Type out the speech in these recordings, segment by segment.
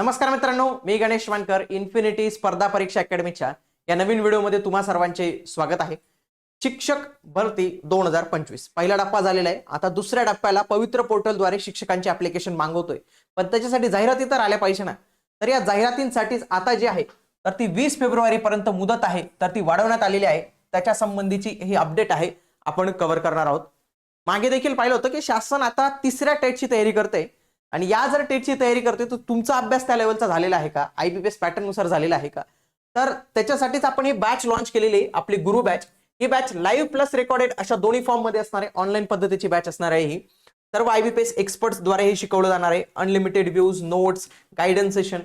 नमस्कार मित्रांनो मी गणेश वानकर इन्फिनिटी स्पर्धा परीक्षा अकॅडमीच्या या नवीन व्हिडिओमध्ये तुम्हा सर्वांचे स्वागत आहे. शिक्षक भरती दोन हजार पंचवीस. पहिला टप्पा झालेला आहे. आता दुसऱ्या टप्प्याला पवित्र पोर्टलद्वारे शिक्षकांचे ऍप्लिकेशन मागवतोय. पण त्याच्यासाठी जाहिराती तर आल्या पाहिजे ना. तर या जाहिरातींसाठीच आता जे आहे तर ती वीस फेब्रुवारी पर्यंत मुदत आहे तर ती वाढवण्यात आलेली आहे. त्याच्या संबंधीची ही अपडेट आहे. आपण कव्हर करणार आहोत. मागे देखील पाहिलं होतं की शासन आता तिसऱ्या टेटची तयारी करते आणि या जर टेटची तयारी करते तर तुमचा अभ्यास त्या लेवलचा झालेला आहे का? आयबीपीएस पॅटर्ननुसार झालेला आहे का? तर त्याच्यासाठीच आपण ही बॅच लॉन्च केलेली आहे आपली गुरु बॅच ही बॅच लाईव्ह प्लस रेकॉर्डेड अशा दोन्ही फॉर्ममध्ये असणारे ऑनलाईन पद्धतीची बॅच असणार आहे ही. सर्व आयबीपीएस एक्सपर्ट्सद्वारे हे शिकवलं जाणार आहे. Unlimited views notes guidance session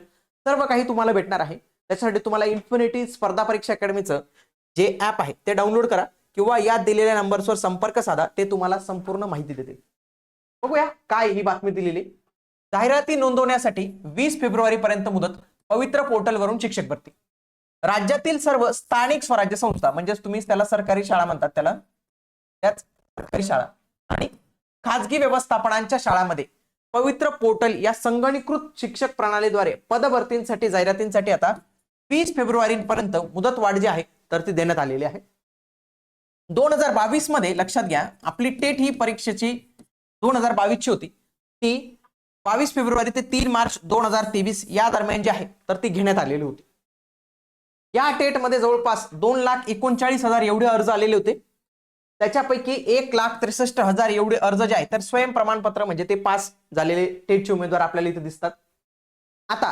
सर्व काही तुम्हाला भेटणार आहे. त्याच्यासाठी तुम्हाला इन्फिनिटी स्पर्धा परीक्षा अकॅडमीचं जे ऍप आहे ते डाउनलोड करा किंवा या दिलेल्या नंबर्सवर संपर्क साधा ते तुम्हाला संपूर्ण माहिती देतील. बघूया काय ही बातमी दिलेली. जाहिराती नोंदवण्यासाठी वीस फेब्रुवारी पर्यंत मुदत पवित्र पोर्टलवरून शिक्षक भरती. राज्यातील सर्व स्थानिक स्वराज्य संस्था म्हणजेच तुम्ही त्याला सरकारी शाळा म्हणतात त्याला त्याच सरकारी शाळा आणि खाजगी व्यवस्थापनांच्या शाळांमध्ये पवित्र पोर्टल या संगणीकृत शिक्षक प्रणालीद्वारे पदभरतींसाठी जाहिरातींसाठी आता वीस फेब्रुवारी पर्यंत मुदत वाढ जी आहे तर ती देण्यात आलेली आहे. दोन हजार बावीसमध्ये लक्षात घ्या आपली टेट ही परीक्षेची दोन हजार बावीसची होती. ती बावीस फेब्रुवारी ते तीन मार्च दोन हजार तेवीस या दरम्यान जी आहे तर ती घेण्यात आलेली होती. या टेटमध्ये जवळपास दोन लाख एकोणचाळीस हजार एवढे अर्ज आलेले होते. त्याच्यापैकी एक लाख त्रेसष्ट हजार एवढे अर्ज जे आहेत तर स्वयं प्रमाणपत्र म्हणजे ते पास झालेले टेटचे उमेदवार आपल्याला इथे दिसतात. आता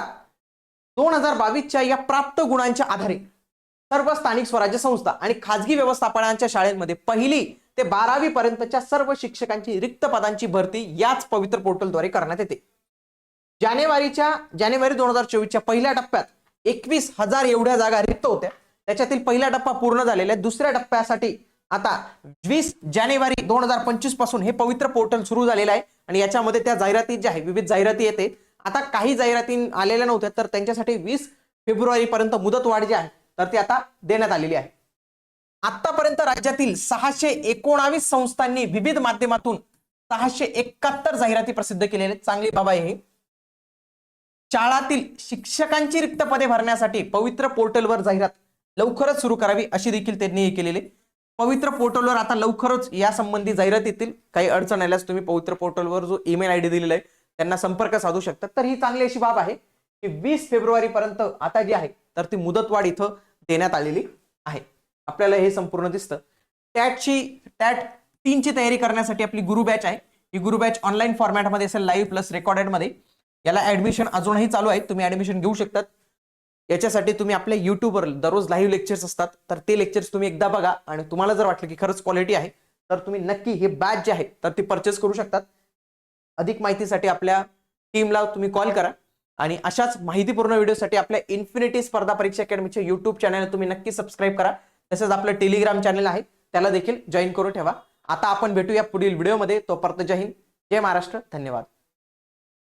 दोन हजार बावीसच्या या प्राप्त गुणांच्या आधारे सर्व स्थानिक स्वराज्य संस्था आणि खाजगी व्यवस्थापनांच्या शाळेमध्ये पहिली ते बारावी पर्यंतच्या सर्व शिक्षकांची रिक्त पदांची भरती याच पवित्र पोर्टलद्वारे करण्यात येते. जानेवारीच्या जानेवारी दोन हजार चोवीसच्या पहिल्या टप्प्यात एकवीस हजार एवढ्या जागा रिक्त होत्या. त्याच्यातील पहिला टप्पा पूर्ण झालेला आहे. दुसऱ्या टप्प्यासाठी आता वीस जानेवारी दोन हजार पंचवीसपासून हे पवित्र पोर्टल सुरू झालेलं आहे आणि याच्यामध्ये त्या जाहिराती ज्या आहे विविध जाहिराती येते. आता काही जाहिराती आलेल्या नव्हत्या तर त्यांच्यासाठी वीस फेब्रुवारी पर्यंत जी आहे तर ती आता देण्यात आलेली आहे. आतापर्यंत राज्यातील सहाशे एकोणावीस संस्थांनी विविध माध्यमातून सहाशे एकाहत्तर जाहिराती प्रसिद्ध केलेल्या चांगली बाब आहे शाळातील शिक्षकांची रिक्त पदे भरण्यासाठी पवित्र पोर्टलवर जाहिरात लवकरच सुरू करावी अशी देखील त्यांनी हे केलेले पवित्र पोर्टलवर आता लवकरच या संबंधी जाहिरात येतील. काही अडचण आल्यास तुम्ही पवित्र पोर्टलवर जो ईमेल आय डी दिलेला आहे त्यांना संपर्क साधू शकतात तर ही चांगली अशी बाब आहे की वीस फेब्रुवारी पर्यंत आता जी आहे तर ती मुदतवाढ इथं देण्यात आलेली आहे. आपल्याला हे संपूर्ण दिसतं. टॅटची टॅट तीनची तयारी करण्यासाठी आपली गुरु बॅच आहे. ही गुरु बॅच ऑनलाईन फॉर्मॅटमध्ये असेल लाईव्ह प्लस रेकॉर्डेडमध्ये याला ऍडमिशन अजूनही चालू आहे तुम्ही ऍडमिशन घेऊ शकतात. याच्यासाठी तुम्ही आपल्या युट्यूबवर दररोज लाईव्ह लेक्चर्स असतात. तर ते लेक्चर्स तुम्ही एकदा बघा आणि तुम्हाला जर वाटलं की खरंच क्वालिटी आहे तर तुम्ही नक्की हे बॅच जे आहे तर ती परचेस करू शकतात. अधिक माहितीसाठी आपल्या टीमला तुम्ही कॉल करा. आणि अशाच माहितीपूर्ण व्हिडिओसाठी आपल्या इन्फिनिटी स्पर्धा परीक्षा अकॅडमीच्या युट्यूब चॅनल तुम्ही नक्की सबस्क्राईब करा. तसेच आपलं टेलिग्राम चॅनल आहे त्याला देखील जॉईन करून ठेवा. आता आपण भेटूया पुढील व्हिडिओमध्ये तोपर्यंत जय हिंद जय महाराष्ट्र. धन्यवाद.